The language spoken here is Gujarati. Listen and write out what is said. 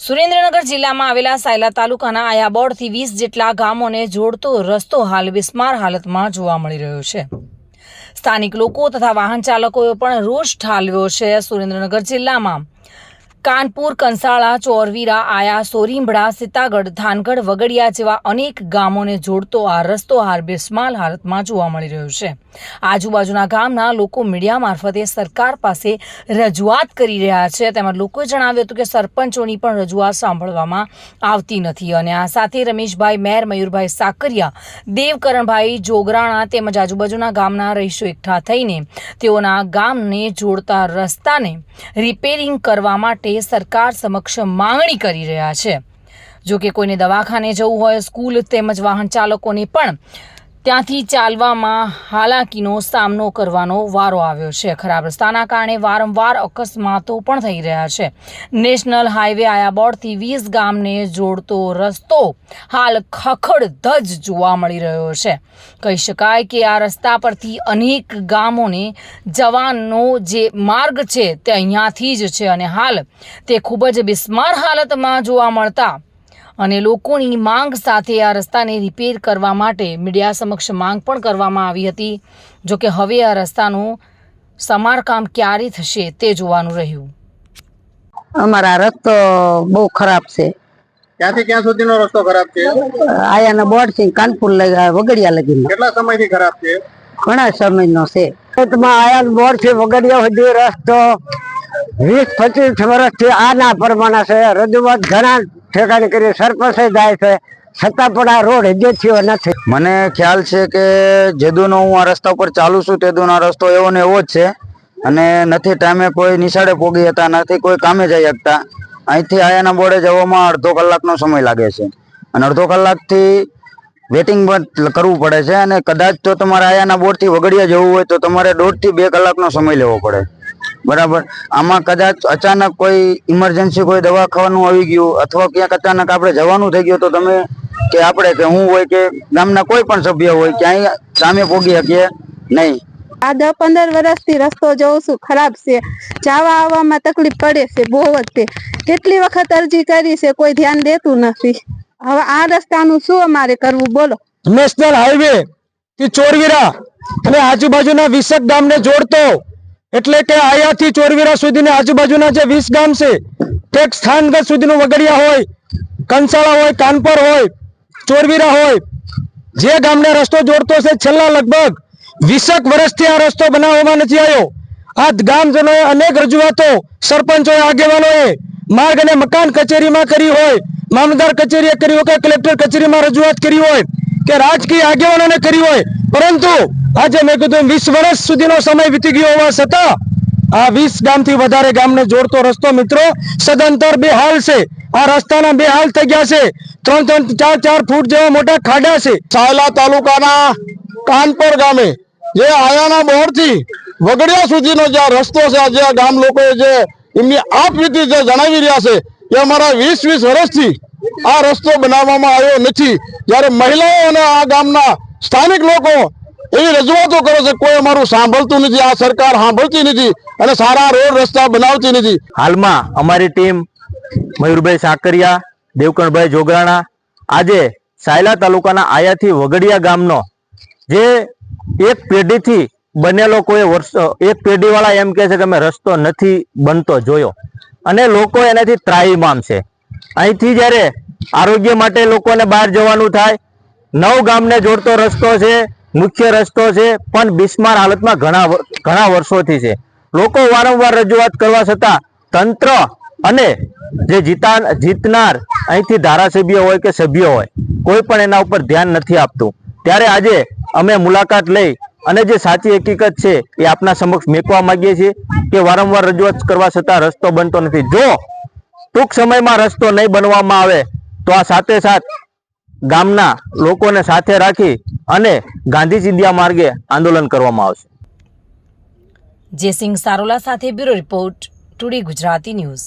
સુરેન્દ્રનગર જિલ્લામાં આવેલા સાયલા તાલુકાના આયાબોડથી વીસ જેટલા ગામોને જોડતો રસ્તો હાલ બિસ્માર હાલતમાં જોવા મળી રહ્યો છે. સ્થાનિક લોકો તથા વાહન ચાલકોએ પણ રોષ ઠાલવ્યો છે સુરેન્દ્રનગર જિલ્લામાં. કાનપુર, કંસાળા, ચોરવીરા, આયા સોરીમડા સીતાગઢ થાનગઢ વગડિયા જેવા અનેક ગામોને જોડતો આ રસ્તો હાલ બિસ્માલ હાલતમાં જોવા મળી રહ્યો છે. આજુબાજુના ગામના લોકો મીડિયા મારફતે સરકાર પાસે રજૂઆત કરી રહ્યા છે. તેમજ લોકોએ જણાવ્યું હતું કે સરપંચોની પણ રજૂઆત સાંભળવામાં આવતી નથી અને આ સાથે રમેશભાઈ મેર, મયુરભાઈ સાકરિયા, દેવકરણભાઈ જોગરાણા તેમજ આજુબાજુના ગામના રહીશો એકઠા થઈને તેઓના ગામને જોડતા રસ્તાને રિપેરિંગ કરવા માટે સરકાર સમક્ષ માંગણી કરી રહ્યા છે. જો કે કોઈને દવાખાને જવું હોય, સ્કૂલ તેમજ વાહન ચાલકોને પણ ત્યાંથી ચાલવામાં હાલાકીનો સામનો કરવાનો વારો આવ્યો છે. ખરાબ રસ્તાના કારણે વારંવાર અકસ્માતો પણ થઈ રહ્યા છે. નેશનલ હાઈવે આયાબોર્ડથી વીસ ગામને જોડતો રસ્તો હાલ ખખડધજ જોવા મળી રહ્યો છે. કહી શકાય કે આ રસ્તા પરથી અનેક ગામોને જવાનો જે માર્ગ છે તે અહીંયાથી જ છે અને હાલ તે ખૂબ જ બિસ્માર હાલતમાં જોવા મળતા અને લોકોની માંગ સાથે આ રસ્તાને રિપેર કરવા માટે મીડિયા સમક્ષ માંગ પણ કરવામાં આવી હતી. જો કે હવે આ રસ્તાનું સમારકામ ક્યારે થશે તે જોવાનું રહ્યું. અમારા રસ્તો બહુ ખરાબ છે. ક્યાંથી ક્યાં સુધીનો રસ્તો ખરાબ છે? આયાના બોર્ડ છે કાનપુર લઈ વગડિયા લગી કેટલા સમયથી ખરાબ છે? ઘણા સમયનો છે. આયા બોર્ડ છે વગડિયા સુધી રસ્તો વીસ પચીસ વર્ષથી આના પ્રમાણે છે. રજૂઆત ઘણા ઠેકાણે કરી સરપંચ જાય છે. છતાં પણ આ રોડ હજે થયો નથી. મને ખ્યાલ છે કે જેદુનો હું આ રસ્તા ઉપર ચાલુ છું, તેદુનો રસ્તો એવો ને એવો જ છે. અને નથી ટાઈમે કોઈ નિશાળે પોગી હતા, નથી કોઈ કામે જઈ શકતા. અહીંથી આયાના બોર્ડે જવામાં અડધો કલાકનો સમય લાગે છે. અને અડધો કલાકથી વેટિંગ કરવું પડે છે. અને કદાચ તો તમારે આયાના બોર્ડથી વગડિયા જવું હોય તો તમારે દોઢથી બે કલાકનો સમય લેવો પડે. બરાબર? આમાં કદાચ અચાનક કોઈ ઇમરજન્સી કોઈ દવા ખાવાનું આવી ગયું અથવા ક્યાંક અચાનક આપણે જવાનું થઈ ગયું તો તમે કે આપણે કે હું હોય કે ગામના કોઈ પણ સભ્ય હોય ક્યાંય સામે પોગી શકીએ નહીં. આ દસ પંદર વર્ષથી રસ્તો જોઉં છું ખરાબ છે. જવા આવવામાં તકલીફ પડે છે બહુ જ તે કેટલી વખત અરજી કરી છે કોઈ ધ્યાન દેતું નથી. હવે આ રસ્તાનું શું અમારે કરવું? બોલો. નેશનલ હાઈવે થી ચોરવીરા. અને આજુબાજુના વિસક ગામને જોડતો. એટલે કે આયાથી ચોરવીરા સુધીની આજુબાજુના જે વીસ ગામ છે તે સ્થાનગત સુધીનું વગડિયા હોય, કંસાળા હોય, કાનપર હોય, ચોરવીરા હોય, જે ગામને રસ્તો જોડતો છે, છેલ્લા લગભગ વીસક વર્ષથી આ રસ્તો બનાવવામાં નથી આવ્યો. આ ગામજનોએ અનેક રજૂઆતો સરપંચોએ, આગેવાનોએ માર્ગ અને મકાન કચેરીમાં કરી હોય, મામલતદાર કચેરીએ કરી હોય કે કલેક્ટર કચેરીમાં રજૂઆત કરી હોય કે રાજકીય આગેવાનોને કરી હોય. પરંતુ આજે મેં કીધું વીસ વર્ષ સુધીનો સમય વીતી ગયો હોવા છતાં આ વીસ ગામથી વધારે ગામને જોડતો રસ્તો મિત્રો, સદંતર બે હાલ છે. આ રસ્તાના બે હાલ થઈ ગયા છે. ત્રણ ત્રણ ચાર ચાર ફૂટ જેવા મોટા ખાડા છે. સાયલા તાલુકાના કાનપર ગામે, જે આયાના બોર્ડથી વગડિયા સુધીનો જે રસ્તો છે આજે જે ગામ લોકોએ જે એમની આપવીતી જે જણાવી રહ્યા છે, એ અમારા વીસ વીસ વર્ષથી આ રસ્તો બનાવવામાં આવ્યો નથી. જ્યારે મહિલાઓ અને આ ગામના સ્થાનિક લોકો એવી રજૂઆતો કરે છે કોઈ અમારું સાંભળતું નથી, આ સરકાર સાંભળતી નથી અને સારા રોડ રસ્તા બનાવતી નથી. હાલમાં અમારી ટીમ મયુરભાઈ સાકરિયા દેવકણભાઈ જોગરાણા, આજે સાયલા તાલુકાના આયાથી વગડિયા ગામનો જે એક પેઢીથી બનેલો કોઈ વર્ષ, એક પેઢીવાળા એમ કહે છે કે અમે રસ્તો નથી બનતો જોયો. અને લોકો એનાથી ત્રાહીમામ છે. અહીંથી જ્યારે આરોગ્ય માટે લોકોને બહાર જવાનું થાય, નવ ગામને જોડતો રસ્તો છે, મુખ્ય રસ્તો છે, પણ બિસ્માર હાલતમાં ઘણા ઘણા વર્ષોથી છે. લોકો વારંવાર રજૂઆત કરવા છતાં તંત્ર અને જે જીતા, જીતનાર અહીંથી ધારાસભ્ય હોય કે સભ્ય હોય, કોઈ પણ એના ઉપર ધ્યાન નથી આપતું. ત્યારે આજે અમે મુલાકાત લઈ અને જે સાચી હકીકત છે એ આપના સમક્ષ મેકવા માંગીએ છીએ કે વારંવાર રજૂઆત કરવા છતાં રસ્તો બનતો નથી. જો ટૂંક સમયમાં રસ્તો નહીં બનવામાં આવે તો આ સાથે સાથ ગામના લોકોને સાથે રાખી અને ગાંધી ચિંધ્યા માર્ગે આંદોલન કરવામાં આવશે. જયસિંહ સારોલા સાથે bureau report today Gujarati news.